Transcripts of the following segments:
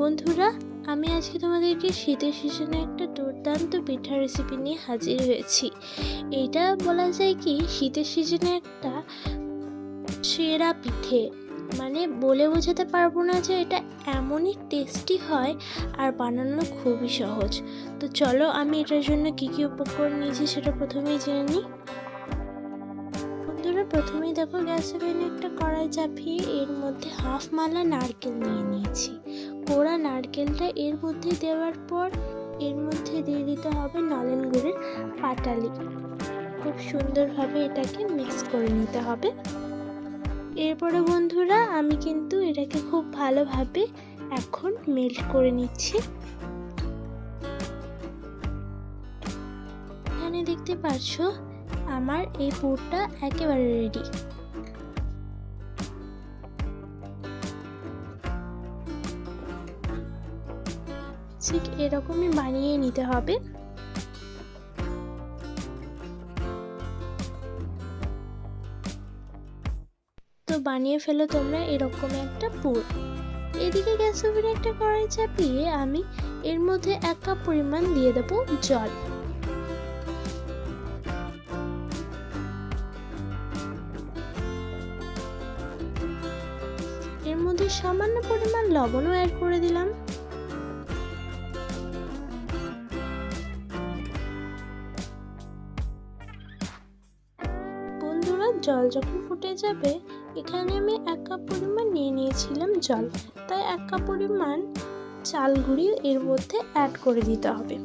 বন্ধুরা, আমি আজকে তোমাদেরকে শীতের সিজনে একটা দুর্দান্ত পিঠা রেসিপি নিয়ে হাজির হয়েছি। এটা বলা যায় কি, শীতের সিজনে একটা সেরা পিঠে। মানে বলে বোঝাতে পারব না যে এটা এমনই টেস্টি হয় আর বানানো খুবই সহজ। তো চলো আমি এটার জন্য কী কী উপকরণ নিয়েছি সেটা প্রথমেই জেনে নিই। বন্ধুরা, প্রথমেই দেখো গ্যাস ওভেনে একটা কড়াই চাপিয়ে এর মধ্যে হাফ মালা নারকেল নিয়ে নিয়েছি। কোড়া নারকেলটা এর মধ্যে দেওয়ার পর এর মধ্যে দিয়ে দিতে হবে নলেন গুড়ের পাটালি। খুব সুন্দরভাবে এটাকে মিক্স করে নিতে হবে। এরপরে বন্ধুরা, আমি কিন্তু এটাকে খুব ভালোভাবে এখন মেল্ট করে নিচ্ছি। এখানে দেখতে পাচ্ছ, আমার এই পুরটা একেবারে রেডি ঠিক এরকমই বানিয়ে নিতে হবে। তো বানিয়ে ফেলো তোমরা এরকম একটা পুর। এদিকে গ্যাস ওভেনে একটা কড়াই চাপিয়ে আমি এর মধ্যে এক কাপ পরিমাণ দিয়ে দেবো জল। এর মধ্যে সামান্য পরিমাণ লবণও অ্যাড করে দিলাম। জল যখন ফুটে যাবে, এখানে আমি এক কাপ পরিমাণ নিয়ে নিয়েছিলাম জল। তাই এক কাপ পরিমাণ চাল গুঁড়ি এর মধ্যে অ্যাড করে দিতে হবে।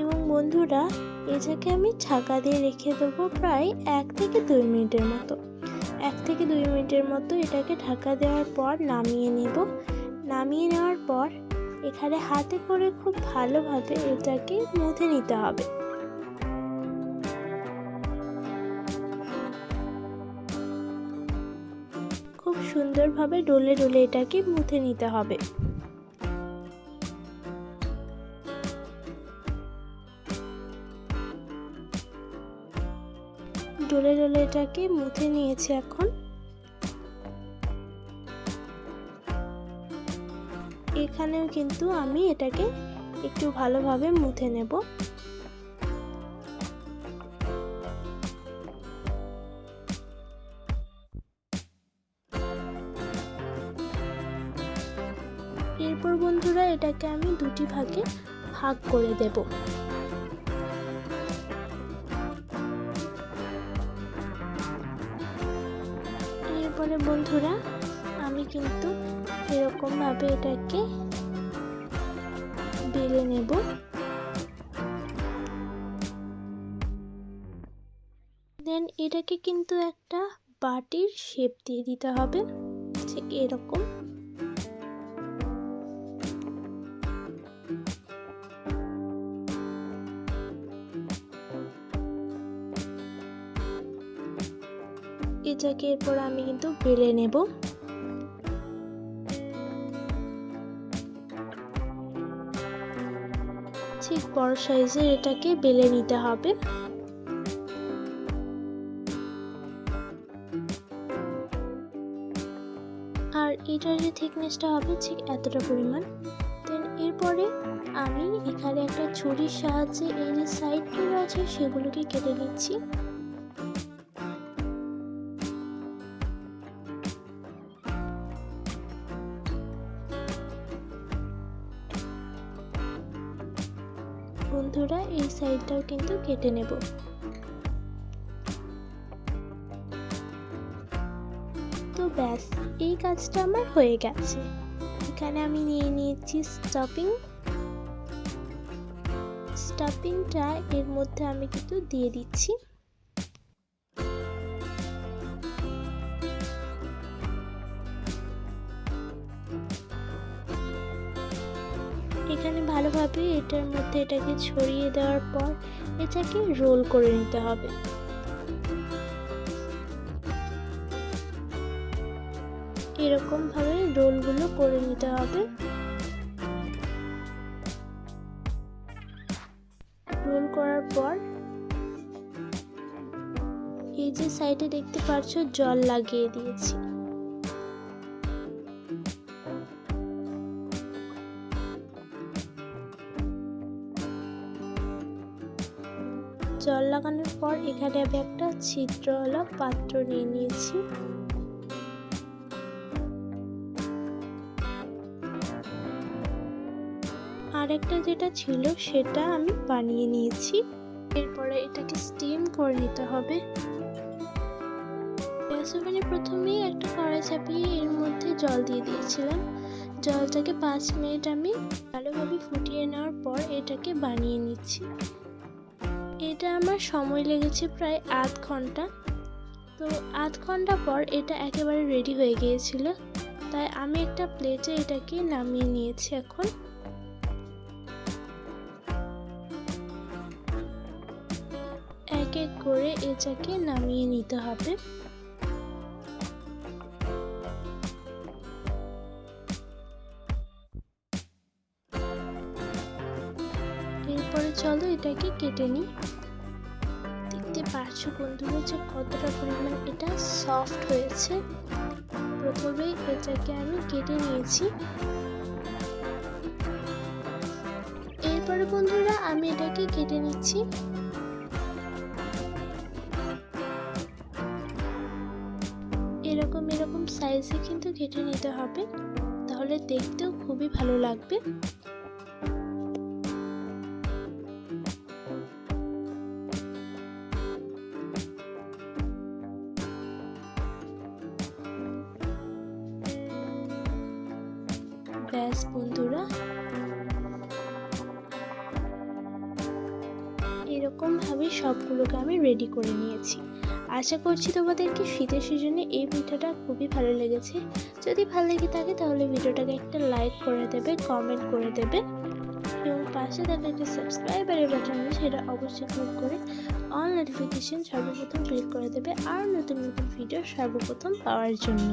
এবং বন্ধুরা, এটাকে আমি ছাকা দিয়ে রেখে দেবো প্রায় এক থেকে দুই মিনিটের মতো। এক থেকে দুই মিনিটের মতো এটাকে ঢাকা দেওয়ার পর নামিয়ে নেব। নামিয়ে নেওয়ার পর এখানে হাতে করে খুব ভালোভাবে এটাকে মুথে নিতে হবে। খুব সুন্দরভাবে ডলে ডলে এটাকে মুথে নিতে হবে। ডলে ডলে এটাকে মুথে নিয়েছি এখন। এখানেও কিন্তু আমি এটাকে একটু ভালোভাবে মুথে নেব। এরপর বন্ধুরা এটাকে আমি দুটি ভাগে ভাগ করে দেব। এরপরে বন্ধুরা আমি কিন্তু এরকমভাবে এটাকে বেলে নেব। দেন এটাকে কিন্তু একটা বাটির শেপ দিয়ে দিতে হবে, ঠিক এরকম। এটাকে এরপর আমি কিন্তু বেলে নেব। ঠিক বড় সাইজের এটাকে বেলে নিতে হবে। আর এটার যে থিকনেসটা হবে ঠিক এতটা পরিমাণ। দেন এরপরে আমি এখানে একটা ছুরির সাহায্যে এই যে সাইডগুলো আছে সেগুলোকে কেটে নিচ্ছি। বন্ধুরা, এই সাইডটাও কিন্তু কেটে নেব। তো ব্যাস, এই কাজটা আমার হয়ে গেছে। এখানে আমি নিয়ে নিয়েছি স্টপিং স্টাফিংটা এর মধ্যে আমি কিন্তু দিয়ে দিচ্ছি। এখানে ভালোভাবে এটার মধ্যে এটাকে ছড়িয়ে দেওয়ার পর এটাকে রোল করে নিতে হবে। এরকম ভাবে রোলগুলো করে নিতে হবে। রোল করার পর এই যে সাইডে দেখতে পাচ্ছ জল লাগিয়ে দিয়েছি। জল লাগানোর পর এখানে আমি একটা ছিদ্রওয়ালা পাত্র নিয়ে নিয়েছি। আরেকটা যেটা ছিল সেটা আমি বানিয়ে নিয়েছি। এরপরে এটাকে স্টিম করে নিতে হবে। গ্যাস ওভেনে প্রথমেই একটা কড়াই চাপিয়ে এর মধ্যে জল দিয়ে দিয়েছিলাম। জলটাকে পাঁচ মিনিট আমি ভালোভাবে ফুটিয়ে নেওয়ার পর এটাকে বানিয়ে নিচ্ছি। এটা আমার সময় লেগেছে প্রায় আধ ঘণ্টা। তো আধ ঘণ্টা পর এটা একেবারে রেডি হয়ে গিয়েছিল। তাই আমি একটা প্লেটে এটাকে নামিয়ে নিয়েছি এখন। এক এক করে এটাকে নামিয়ে নিতে হবে। এটাকে কেটে নিই। দেখতে পারছ বন্ধুরা যে কতটা পরিমাণ এটা সফট হয়েছে। প্রথমে এটাকে আমি কেটে নিয়েছি। এরপরে বন্ধুরা আমি এটাকে কেটে নিচ্ছি। এরকম এরকম সাইজে কিন্তু কেটে নিতে হবে। তাহলে দেখতেও খুবই ভালো লাগবে। ব্যাস, বন্ধুরা। এরকম ভাবে সবগুলোকে আমি রেডি করে নিয়েছি। আশা করছি তোমাদেরকে শীতের সিজনে এই পিঠাটা খুবই ভালো লেগেছে। যদি ভালো লেগে থাকে তাহলে ভিডিওটাকে একটা লাইক করে দেবে কমেন্ট করে দেবে। এবং পাশে থাকা একটা সাবস্ক্রাইবারের বাটন সেটা অবশ্যই ক্লিক করে অল নোটিফিকেশন সর্বপ্রথম ক্লিক করে দেবে, আর নতুন নতুন ভিডিও সর্বপ্রথম পাওয়ার জন্য।